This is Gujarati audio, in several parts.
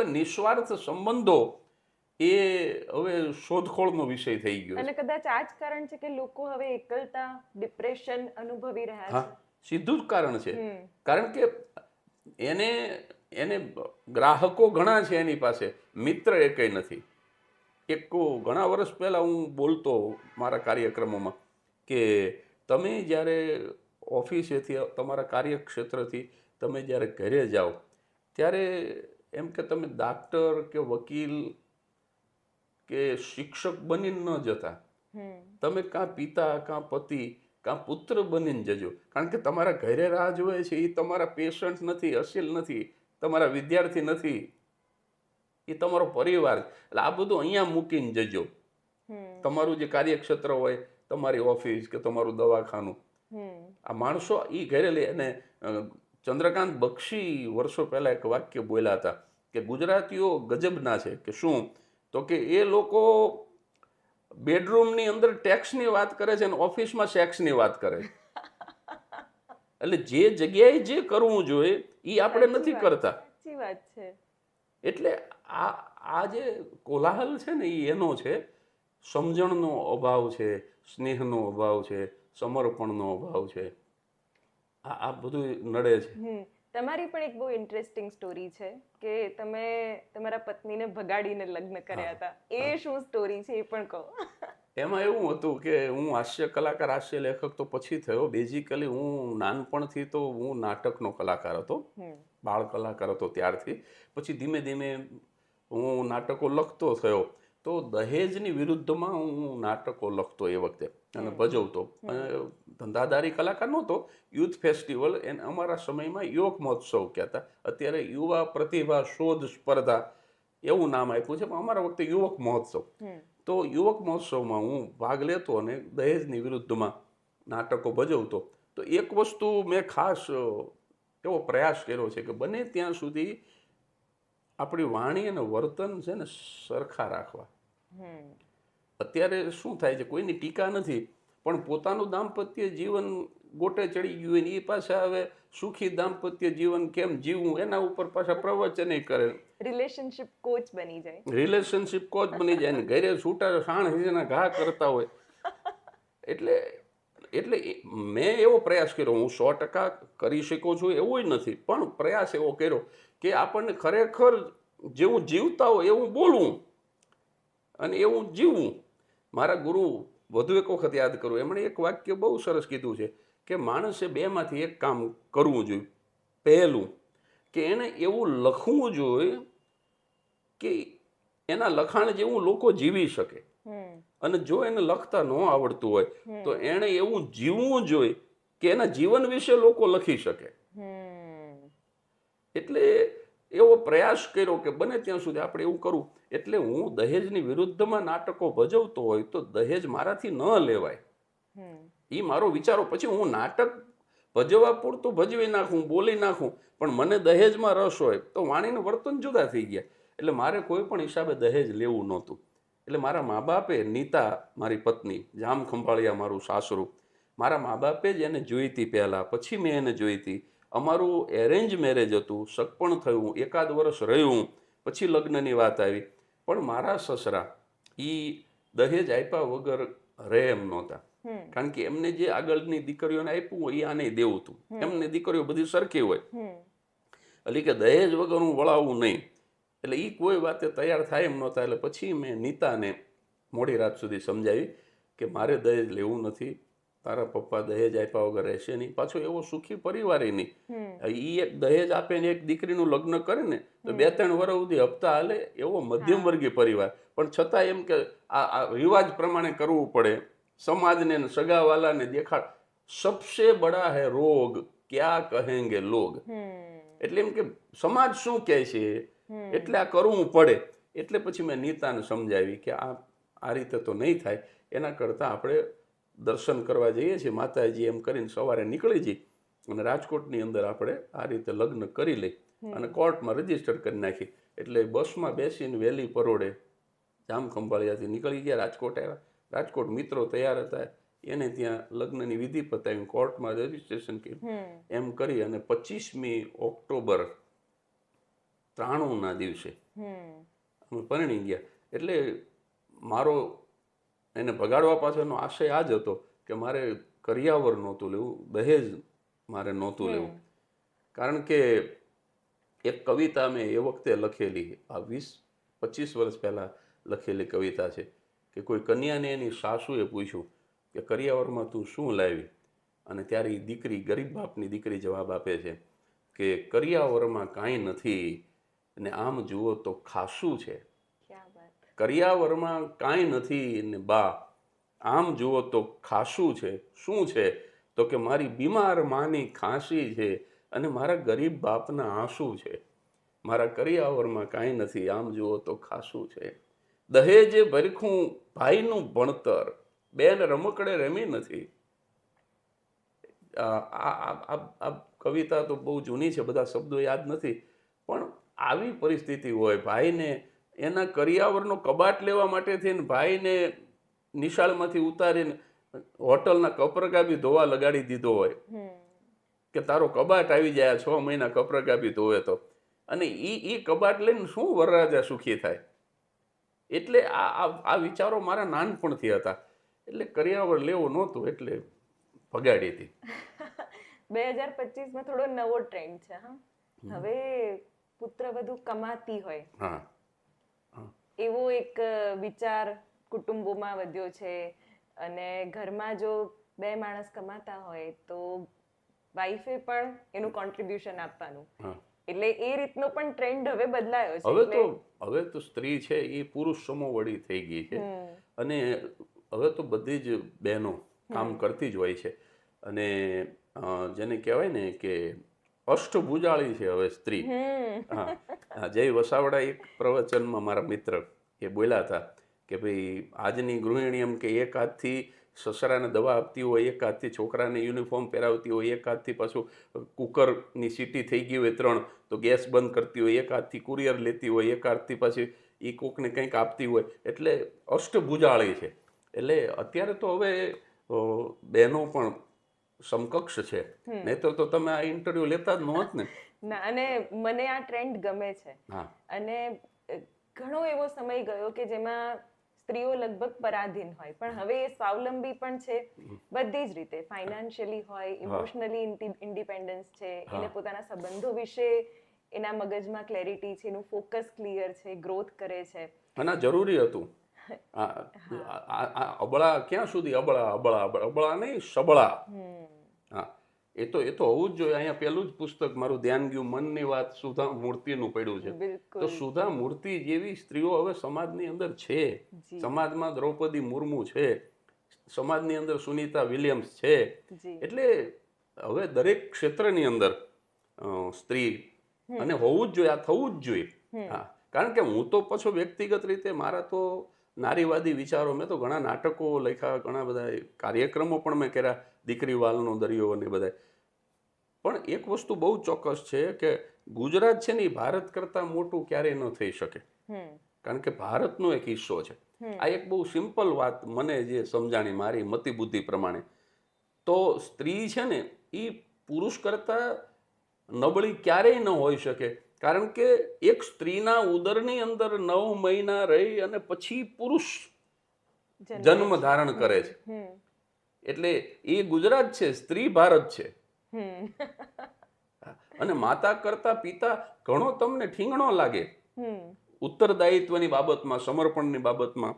હવે નિસ્વાર્થ સંબંધો એ હવે શોધખોળનો વિષય થઈ ગયો અને કદાચ આ જ કારણ છે કે લોકો હવે એકલતા ડિપ્રેશન અનુભવી રહ્યા છે. સીધું જ કારણ છે. કારણ કે એને એને ગ્રાહકો ઘણા છે એની પાસે મિત્ર એ કંઈ નથી. એક ઘણા વર્ષ પહેલાં હું બોલતો મારા કાર્યક્રમોમાં કે તમે જ્યારે ઓફિસેથી તમારા કાર્યક્ષેત્રથી તમે જ્યારે ઘરે જાઓ ત્યારે એમ કે તમે ડાક્ટર કે વકીલ કે શિક્ષક બનીને ન જતા. તમે કાં પિતા કાં પતિ કાં પુત્ર બનીને જજો. કારણ કે તમારા ઘરે રાહ જોવે છે એ તમારા પેશન્ટ નથી અસીલ નથી તમારા વિદ્યાર્થી નથી. એ તમારો પરિવાર એટલે આ બધું અહીંયા મૂકીને જજો. તમારું જે કાર્યક્ષેત્ર હોય તમારી ઓફિસ કે તમારું દવાખાનું. આ માણસો એ ઘરે લે અને ચંદ્રકાંત બક્ષી વર્ષો પહેલાં એક વાક્ય બોલ્યા હતા કે ગુજરાતીઓ ગજબના છે કે શું? તો કે એ લોકો બેડરૂમની અંદર ટેક્સની વાત કરે છે અને ઓફિસમાં સેક્સની વાત કરે છે. એટલે જે જગ્યાએ જે કરવું જોઈએ એ આપણે નથી કરતા. વાત છે. એટલે આ આ જે કોલાહલ છે ને એ એનો છે સમજણનો અભાવ છે સ્નેહનો અભાવ છે સમર્પણનો અભાવ છે. આ આ બધું નડે છે. તમારી પણ એક બહુ ઇન્ટરેસ્ટિંગ સ્ટોરી છે કે તમે તમારા પત્નીને ભગાડીને લગ્ન કર્યા હતા. એ શું સ્ટોરી છે એ પણ કહો. એમાં એવું હતું કે હું હાસ્ય કલાકાર હાસ્ય લેખક તો પછી થયો. બેઝિકલી હું નાનપણથી તો હું નાટકનો કલાકાર હતો. બાળ કલાકાર હતો ત્યારથી. પછી ધીમે ધીમે હું નાટકો લખતો થયો. તો દહેજની વિરુદ્ધમાં હું નાટકો લખતો એ વખતે અને ભજવતો. અને ધંધાદારી કલાકાર નહોતો યુથ ફેસ્ટિવલ એને અમારા સમયમાં યુવક મહોત્સવ કહેતા. અત્યારે યુવા પ્રતિભા શોધ સ્પર્ધા એવું નામ આપ્યું છે પણ અમારા વખતે યુવક મહોત્સવ. તો યુવક મહોત્સવમાં હું ભાગ લેતો અને દહેજની વિરુદ્ધમાં નાટકો ભજવતો. તો એક વસ્તુ મેં ખાસ એવો પ્રયાસ કર્યો છે કે બને ત્યાં સુધી આપણી વાણી અને વર્તન છે ને સરખા રાખવા. અત્યારે શું થાય છે? કોઈની ટીકા નથી પણ પોતાનું દાંપત્ય જીવન ગોટે ચડી ગયું હોય ને એ પાછા હવે સુખી દાંપત્ય જીવન કેમ જીવવું? એના ઉપર પાછા પ્રવચન કરે. રિલેશનશિપ કોચ બની જાય. રિલેશનશિપ કોચ બની જાય ને ઘરે છૂટા શાણ હિજના ઘા કરતા હોય. એટલે એટલે મેં એવો પ્રયાસ કર્યો. હું સો ટકા કરી શકું છું એવું નથી પણ પ્રયાસ એવો કર્યો કે આપણને ખરેખર જેવું જીવતા હોય એવું બોલવું. અને એવું જીવવું. મારા ગુરુ વધુ એક વખત યાદ કરું એમણે એક વાક્ય બહુ સરસ કીધું છે કે માણસે બેમાંથી એક કામ કરવું જોઈએ. પહેલું કે એણે એવું લખવું જોઈએ કે એના લખાણ જેવું લોકો જીવી શકે. અને જો એને લખતા ન આવડતું હોય તો એણે એવું જીવવું જોઈએ કે એના જીવન વિશે લોકો લખી શકે. એટલે પ્રયાસ કર્યો કે બને ત્યાં સુધી આપણે એવું કરવું એટલે હું દહેજની વિરુદ્ધમાં નાટકો ભજવતો હોય તો દહેજ મારાથી ન લેવાય. એ મારો વિચારો. પછી હું નાટક ભજવવા પૂરતું ભજવી નાખું બોલી નાખું પણ મને દહેજમાં રસ હોય તો વાણીનું વર્તન જુદા થઈ ગયા. એટલે મારે કોઈ પણ હિસાબે દહેજ લેવું નહોતું. એટલે મારા મા બાપે નીતા મારી પત્ની જામ ખંભાળિયા મારું સાસરું મારા મા બાપે જ એને જોઈતી પહેલાં. પછી મેં એને જોઈતી. અમારું એરેન્જ મેરેજ હતું સગપણ થયું એકાદ વર્ષ રહ્યું પછી લગ્નની વાત આવી. પણ મારા સસરા એ દહેજ આપ્યા વગર રહે એમ નહોતા. કારણ કે એમને જે આગળની દીકરીઓને આપ્યું હોય એ આને દેવું હતું. એમને દીકરીઓ બધી સરખી હોય. એટલે કે દહેજ વગર હું વળાવું નહીં. એટલે એ કોઈ વાતે તૈયાર થાય એમ નહોતા. એટલે પછી મેં નીતાને મોડી રાત સુધી સમજાવી કે મારે દહેજ લેવું નથી. તારા પપ્પા દહેજ આપ્યા વગર રહેશે નહીં. પાછો એવો સુખી પરિવાર નહીં. એ એક દહેજ આપે ને એક દીકરીનું લગ્ન કરે ને તો બે ત્રણ વર્ષ સુધી હપ્તા હાલે એવો મધ્યમ વર્ગીય પરિવાર. પણ છતાં એમ કે આ રિવાજ પ્રમાણે કરવું પડે. સમાજને ને સગાવાલાને દેખાડ. સબસે બડા હે રોગ ક્યાં કહેંગે લોગ. એટલે એમ કે સમાજ શું કહે છે? એટલે આ કરવું પડે. એટલે પછી મેં નીતાને સમજાવી કે આ આ રીતે તો નહીં થાય. એના કરતાં આપણે દર્શન કરવા જઈએ છીએ માતાજી એમ કરીને સવારે નીકળી જઈ અને રાજકોટની અંદર આપણે આ રીતે લગ્ન કરી લઈ અને કોર્ટમાં રજિસ્ટર કરી નાખી એટલે બસમાં બેસીને વહેલી પરોડે જામ ખંભાળિયાથી નીકળી ગયા રાજકોટ આવ્યા. રાજકોટ મિત્રો તૈયાર હતા એને ત્યાં લગ્નની વિધિ પતાવી કોર્ટમાં રજીસ્ટ્રેશન કર્યું. એમ કરી અને પચીસમી ઓક્ટોબર ત્રાણુંના દિવસે અમે પરણી ગયા. એટલે મારો એને ભગાડવા પાછળનો આશય આ જ હતો કે મારે કરિયાવર નહોતું લેવું દહેજ મારે નહોતું લેવું. કારણ કે એક કવિતા મેં એ વખતે લખેલી આ વીસ પચીસ વર્ષ પહેલાં લખેલી કવિતા છે કે કોઈ કન્યાને એની સાસુએ પૂછ્યું કે કરિયાવરમાં તું શું લાવી? અને ત્યારે એ દીકરી ગરીબ બાપની દીકરી જવાબ આપે છે કે કરિયાવરમાં કાંઈ નથી ને આમ જુઓ તો ખાસું છે. કરિયાવરમાં કાંઈ નથી ને બા, આમ જુઓ તો ખાસું છે. શું છે? તો કે મારી બીમાર માની ખાંસી છે અને મારા ગરીબ બાપના આંસુ છે. મારા કરિયાવરમાં કાંઈ નથી, આમ જુઓ તો ખાસું છે. દહેજે ભરખું ભાઈનું ભણતર, બેન રમકડે રમી નથી. આ કવિતા તો બહુ જૂની છે, બધા શબ્દો યાદ નથી. પણ આવી પરિસ્થિતિ હોય, ભાઈને એના કરિયાવરનો કબાટ લેવા માટે થઈને ભાઈને નિશાળમાંથી ઉતારીને હોટલના કપરગા બી ધોવા લગાડી દીધો હોય. કે તારો કબાટ આવી જાય છ મહિના કપરગા બી ધોવે તો. અને એ એ કબાટ લઈને શું વરરાજા સુખી થાય? એટલે આ આ- વિચારો મારા નાનપણથી હતા. એટલે કરિયાવર લેવો નહોતું એટલે ભગાડી હતી. બે હજાર પચીસમાં થોડો નવો ટ્રેન્ડ છે હા. હવે પુત્ર વધુ કમાતી હોય. હા. એવો એક વિચાર કુટુંબોમાં વધ્યો છે. અને ઘરમાં જો બે માણસ કમાતા હોય તો વાઈફે પણ એનું કોન્ટ્રીબ્યુશન આપવાનું. એટલે એ રીતનો પણ ટ્રેન્ડ હવે બદલાયો છે. હવે તો હવે તો સ્ત્રી છે એ પુરુષ સમોવડી થઈ ગઈ છે. અને હવે તો બધી જ બહેનો કામ કરતી જ હોય છે. અને જેને કહેવાય ને કે અષ્ટભુજાળી છે હવે સ્ત્રી. હા. જય વસાવડા એક પ્રવચનમાં મારા મિત્ર એ બોલ્યા હતા કે ભાઈ આજની ગૃહિણી એમ કે એક હાથથી સસરાને દવા આપતી હોય એક હાથથી છોકરાને યુનિફોર્મ પહેરાવતી હોય એક હાથથી પાછું કુકરની સીટી થઈ ગઈ હોય ત્રણ તો ગેસ બંધ કરતી હોય એક હાથથી કુરિયર લેતી હોય એક હાથથી પાછી એ કોકને કંઈક આપતી હોય. એટલે અષ્ટભુજાળી છે. એટલે અત્યારે તો હવે બહેનો પણ સમકક્ષ છે. નહીતર તો તમે આ ઇન્ટરવ્યુ લેતા જ નહોત ને. ના અને મને આ ટ્રેન્ડ ગમે છે. અને ઘણો એવો સમય ગયો કે જેમાં સ્ત્રીઓ લગભગ પરાધીન હોય. પણ હવે એ સ્વાવલંબી પણ છે. બધી જ રીતે. ફાઇનાન્શિયલી હોય ઇમોશનલી ઇન્ડિપેન્ડન્સ છે. એને પોતાના સંબંધો વિશે એના મગજમાં ક્લેરિટી છે. એનું ફોકસ ક્લિયર છે. ગ્રોથ કરે છે. અને જરૂરી હતું. અબળા ક્યાં સુધી? અબળા અબળા અબળા નહીં સબળા. હા. એ તો એ તો હોવું જ જોઈએ. અહીંયા પેલું જ પુસ્તક મારું ધ્યાન ગયું મનની વાત સુધા મૂર્તિનું પડ્યું છે. તો સુધા મૂર્તિ જેવી સ્ત્રીઓ હવે સમાજની અંદર છે. સમાજમાં દ્રૌપદી મુર્મુ છે. સમાજની અંદર સુનીતા વિલિયમ્સ છે. એટલે હવે દરેક ક્ષેત્રની અંદર સ્ત્રી અને હોવું જ જોઈએ આ થવું જ જોઈએ. હા. કારણ કે હું તો પાછો વ્યક્તિગત રીતે મારા તો નારીવાદી વિચારો મેં તો ઘણા નાટકો લખ્યા ઘણા બધા કાર્યક્રમો પણ મેં કર્યા દીકરી વાલનો દરિયો અને બધા પણ એક વસ્તુ બહુ ચોક્કસ છે કે ગુજરાત છે ને એ ભારત કરતાં મોટું ક્યારેય ન થઈ શકે. કારણ કે ભારતનો એક હિસ્સો છે. આ એક બહુ સિમ્પલ વાત મને જે સમજાણી મારી મતિ બુદ્ધિ પ્રમાણે. તો સ્ત્રી છે ને એ પુરુષ કરતાં નબળી ક્યારેય ન હોઈ શકે. કારણ કે એક સ્ત્રીના ઉદરની અંદર નવ મહિના રહી અને પછી પુરુષ જન્મ ધારણ કરે છે. એટલે એ ગુજરાત છે સ્ત્રી ભારત છે. અને માતા કરતા પિતા ઘણો તમને ઠીંગણો લાગે. ઉત્તરદાયિત્વની બાબતમાં સમર્પણની બાબતમાં.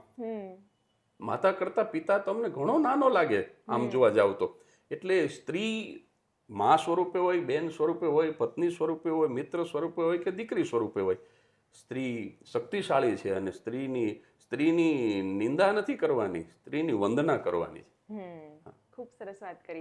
માતા કરતા પિતા તમને ઘણો નાનો લાગે આમ જોવા જાવ તો. એટલે સ્ત્રી મા સ્વરૂપે હોય બેન સ્વરૂપે હોય પત્ની સ્વરૂપે હોય મિત્ર સ્વરૂપે હોય કે દીકરી સ્વરૂપે હોય સ્ત્રી શક્તિશાળી છે અને સ્ત્રીની સ્ત્રીની નિંદા નથી કરવાની સ્ત્રીની વંદના કરવાની છે. ખૂબ સરસ વાત કરી.